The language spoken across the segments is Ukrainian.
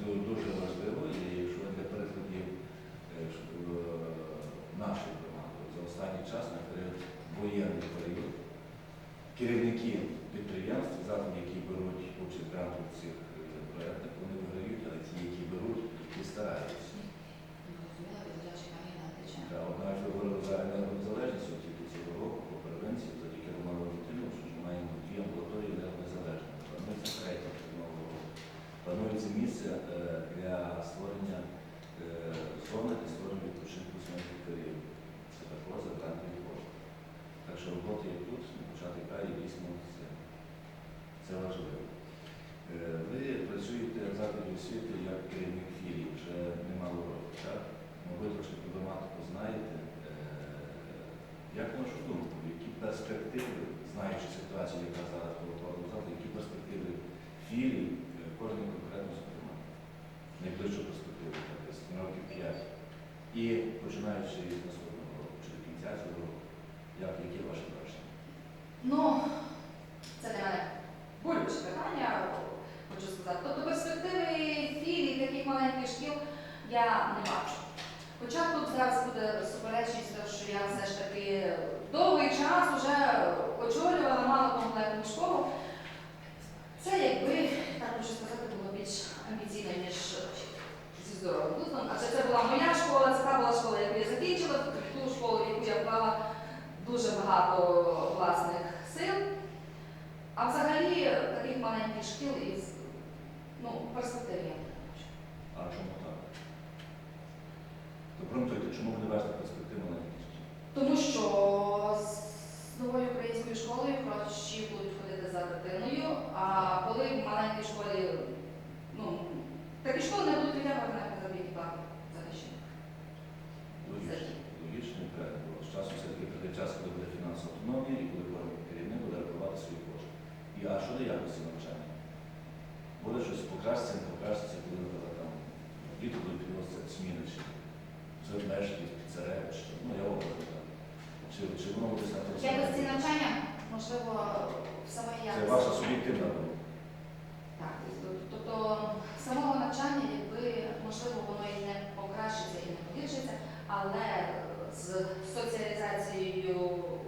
ду- дуже важливо, і якщо для прикладів е, щоб, е, нашої громади за останній час на період воєнний період керівники підприємств, закладів, які беруть участь в гранту в цих е, проєктах, вони виграють, але ті, які беруть, ті стараються. Зрозуміла, віддячі Маріна Тиченко. Та одна ж ви говорили за енергонезалежність, от тільки цього року по превенції, завдяки Роману Валентину, що ж ми маємо дві амбулаторії енергонезалежні. Планується третя до нового року. Місце е, для створення е, зони для створення відпочинку сімейних лікарів. Це також за грантові кошти. Так що робота є тут, почати край і дійсно це, це важливо. Е, Ви працюєте в закладі освіти як керівник філії вже немало років, так? Ну, ви трошки проблематику знаєте. Як на вашу думку, які перспективи, знаючи ситуацію, яка зараз залі, які перспективи філій, е, кожен конкретно зокрема, найближчу перспективу, так, десь на років 5, і з наступного року, чи до кінця цього року, як, які ваші бачення? Ну, це для мене болюче питання, хочу сказати. Тобто перспективи філій таких маленьких шкіл я не бачу. Хоча тут зараз буде суперечність, що я все ж таки довгий час вже очолювала малокомплектну школу. Це якби, так можу сказати, було більш амбіційно, ніж зі здоровим глуздом. Адже це була моя школа, це та була школа, яку я ту школу, в яку я вклала дуже багато власних сил. А взагалі таких маленьких шкіл із ну, перспектив я не бачу. А чому так? То промтуйте, чому не бачите перспективу на якість? Тому що з новою українською школою гроші будуть ходити за дитиною, а коли в маленькій школі, ну, такі школи не будуть витягувати на заробітні плати захищених. Логічно, логічно і правильно. Бо з часом все-таки прийде час, коли буде фінансова автономія і коли кожен керівник буде рахувати свої кошти. І а що до якості навчання? Буде щось покращиться, не покращиться, коли наприклад, там діти будуть підносити зміни, чи зернешки, піцерев, чи що. Ну, я образно так. Чи, чи воно буде знати Якості навчання, можливо, саме Це якості. ваша суб'єктивна думка. Так, тобто самого навчання, якби можливо, воно і не покращиться, і не погіршиться, але з соціалізацією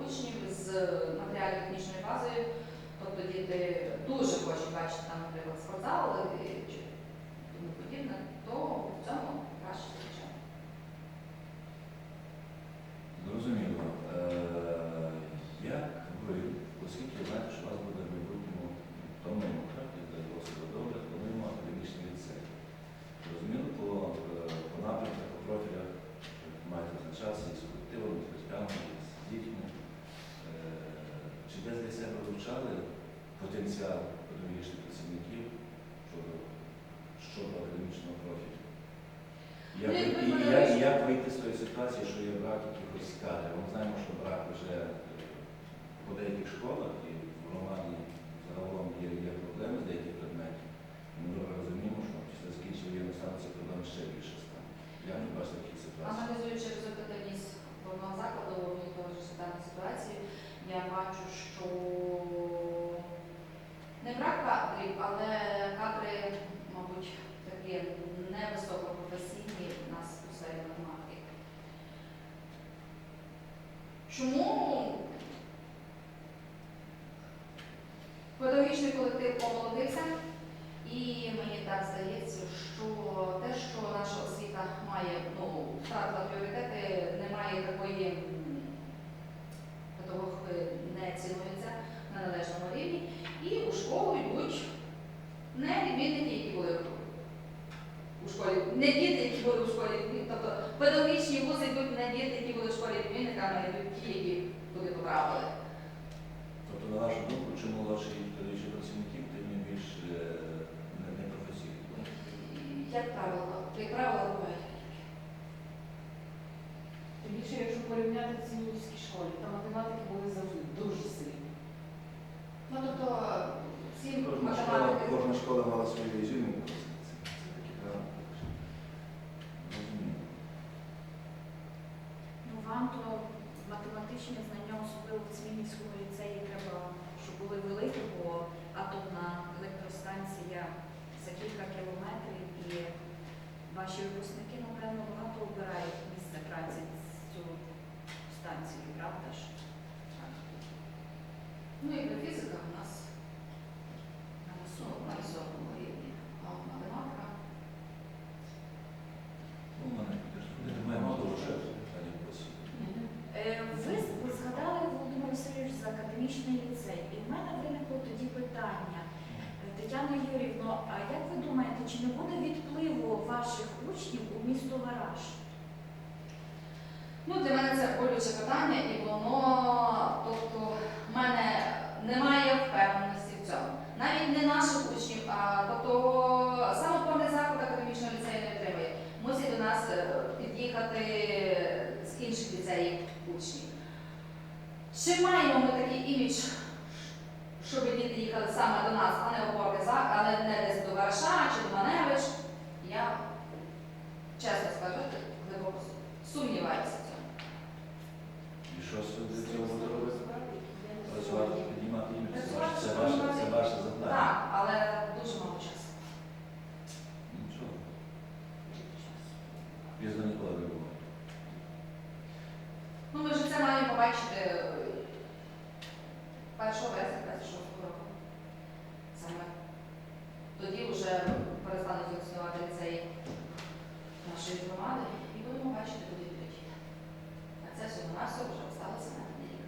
учнів, з матеріально-технічною базою, тобто діти дуже хочуть бачити там, наприклад, спортзал і чи тому подібне, то в цьому краще звичайно. Зрозуміло. Е, Як ви, оскільки знаєте, що вас буде в майбутньому плануємо, так, і для досить добре, плануємо академічний ліцей. Зрозуміло, по, е, по напрямках, по профілях е, маєте визначатися і з колективом, і з батьками, і з дітьми. Е, Чи десь для себе вивчали потенціал педагогічних працівників щодо, щодо академічного профілю? Як, Ну, ви- якби і, і, педагогічний- як, і як вийти з тої ситуації, що є брак якихось кадрів? Ми знаємо, що брак вже е, по деяких школах і в громаді загалом є, є проблеми з деяких предметів. Ми добре розуміємо, що після закінчення воєнного стану ці проблеми ще більше стане. Я не бачу таких ситуацій. Аналізуючи результативність одного закладу, мені того ж даної ситуації, я бачу, що не брак кадрів, але кадри, мабуть, такі невисокопрофесійні у нас у сфері математики. Чому педагогічний колектив помолодився? І мені так здається, що те, що наша освіта має, ну, втратила пріоритети, немає такої педагоги не цінуються на належному рівні, і у школу йдуть не відмінники, які були у школі, не діти, які були у школі, тобто педагогічні вузи йдуть не діти, які були в школі відмінниками, а йдуть ті, які туди потрапили. Тобто, на вашу думку, чим молодші педагогічні працівників, тим вони більш е, не- непрофесійні. Як правило, як правило, бувають. Тим більше, якщо порівняти ці львівські школи, то математики були завжди дуже сильні. Ну, тобто, всі Кожна школа, математики. кожна школа мала свою ізюмінку. Це, такі правила. Розумію. Ну, вам то математичні знання, особливо в Цмінівському ліцеї, педагогічний ліцей. І в мене виникло тоді питання, Тетяна Юрівна, а як ви думаєте, чи не буде відпливу ваших учнів у місто Вараж? Ну, Для мене це болюче питання, і воно, тобто, в мене немає впевненості в цьому. Навіть не наших учнів, а тобто самоповний заклад академічного ліцею не отримує. Мусять до нас е, під'їхати з інших ліцеїв учнів. Чи маємо ми такий імідж, щоб діти їхали саме до нас, а не заклад, але не десь до Варша чи до Маневич? Я чесно скажу, глибоко сумніваюся в цьому. І що ви цього буде робити? Працювати, піднімати імідж, це ваше, це ваше, завдання. Так, але дуже мало часу. Нічого. Пізно ніколи не буває. Ну, ми вже це маємо побачити е, 1 вересня 26 року. Саме тоді вже перестануть функціонувати ліцеї нашої громади і будемо бачити, куди підуть. А це всього на все вже осталося на рік.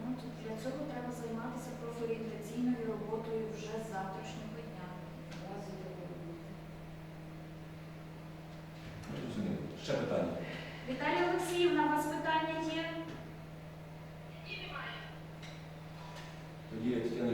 Ну, то для цього треба займатися профорієнтаційною роботою вже з завтрашнього дня. Ну, Розумію. Ще питання. Віталія Олексіївна, у вас питання є? Тоді, Тетяна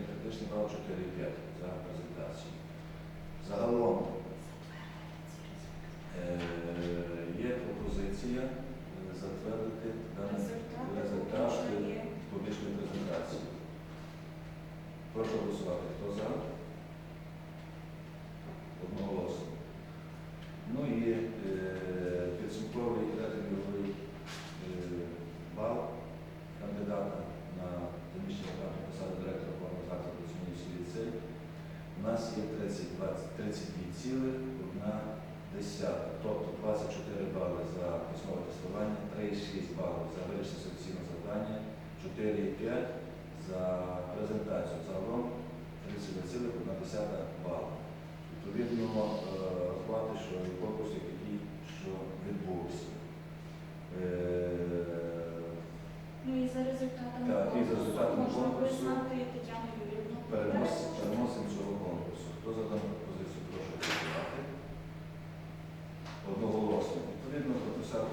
середній критичний бал 4,5 за презентацію. Загалом е, є пропозиція затвердити даний результат публічної презентації. Прошу голосувати. Хто за? Одноголосно. Ну і е, підсумковий рейтинговий е, бал кандидата на заміщення вакантної посади директора охорони закладу Змінівський ліцей. У нас є 32, 32 цілих, одна десята, тобто 24 бали за основне тестування, 3,6 балів за вирішення секційного завдання, 4,5 за презентацію. Загалом 32,1 бал. Відповідно, е, рахувати, що конкурс, який що відбувся. Е, Ну і за результатами Так, і за результатами можна конкурсу визнати Тетяну Юрівну. перенос, переможцем. переносимо цього конкурсу. Хто за дану пропозицію, прошу голосувати. Одноголосно. Відповідно, прописати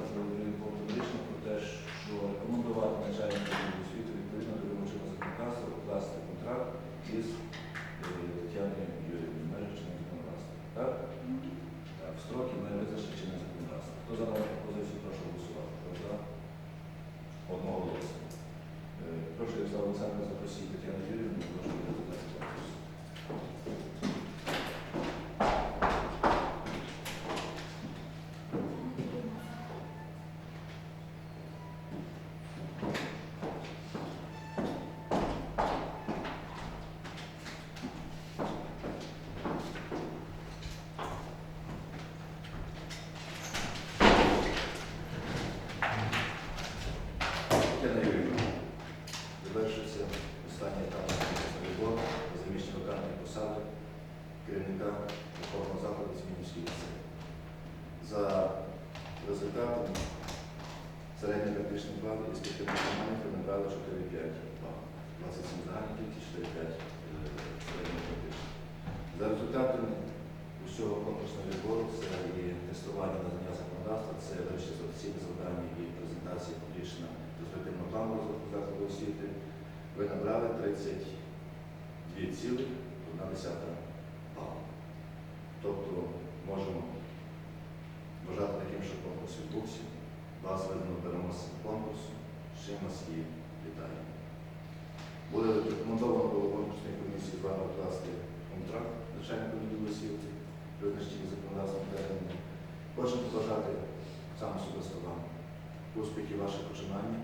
рішення про те, що рекомендувати начальнику відділу освіти відповідно до вимогів законодавства укласти контракт із е, Тетяною Юрією, межі чинного законодавства. Так? Мгм. Так, в строки не визначені чинне законодавство. Хто за дану пропозицію, прошу голосувати. Хто за? Одноголосно. Е, Прошу Ярослав Олександрович запросити Тетяну Юріївну, прошу результати конкурсу. Тетяна Юріївна, завершується останній етап відбору заміщення вакантної посади керівника охоронного закладу Змінівський ліцей. За результатами середній практичний бал із п'яти виконання ви набрали 4,5 бал. 27 загальних кількість, 4,5 е, середньо практичний. За результатами усього конкурсного відбору це і тестування на знання законодавства, це вирішення офіційне завдання і презентація публічна перспективного плану розвитку закладу освіти. Ви набрали 32,1 бал. Тобто можемо вважати таким, що конкурс відбувся. Вас видано переможцем конкурсу. Чим вас і вітаю. Буде рекомендовано було конкурсній комісії вами укласти контракт начальника відділу освіти, визначені законодавством терміни. Хочемо побажати сам особисто вам успіхів ваших починання.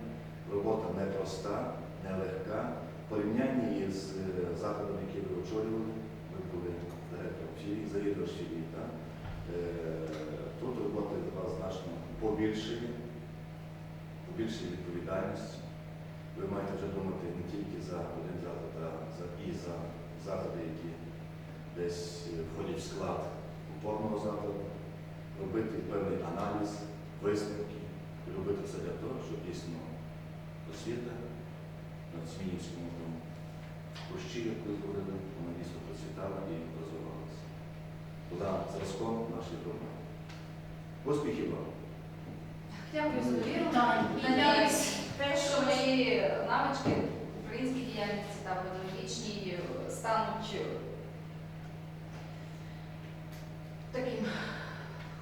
Робота непроста, порівнянні з е, закладом, який ви очолювали, ви були директором філії, завідувач філії, так? Е, Тут робота для вас значно побільшає, побільшає відповідальність. Ви маєте вже думати не тільки за один заклад, а і за заклади, які десь е, входять в склад опорного закладу, робити певний аналіз, висновки, робити все для того, щоб дійсно освіта на Зміївському тому кущі, як ви говорили, вона дійсно процвітала і розвивалася. Була зразком нашої громади. Успіхів вам! Дякую за довіру. Надіюсь, Те, що мої навички в українській діяльності та педагогічній е, стануть е, таким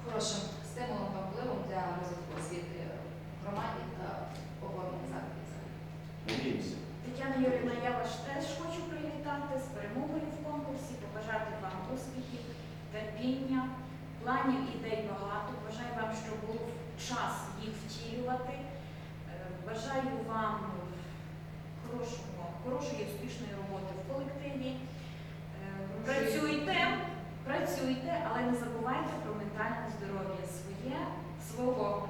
хорошим стимулом та впливом для розвитку освіти в громаді та оборонних закладів. Надіємося. Тетяна Юрівна, я вас теж хочу привітати з перемогою в конкурсі, побажати вам успіхів, терпіння, планів ідей багато. Бажаю вам, щоб був час їх втілювати. Е, Бажаю вам хорошого, хорошої успішної роботи в колективі. Е, Працюйте, працюйте, але не забувайте про ментальне здоров'я своє, свого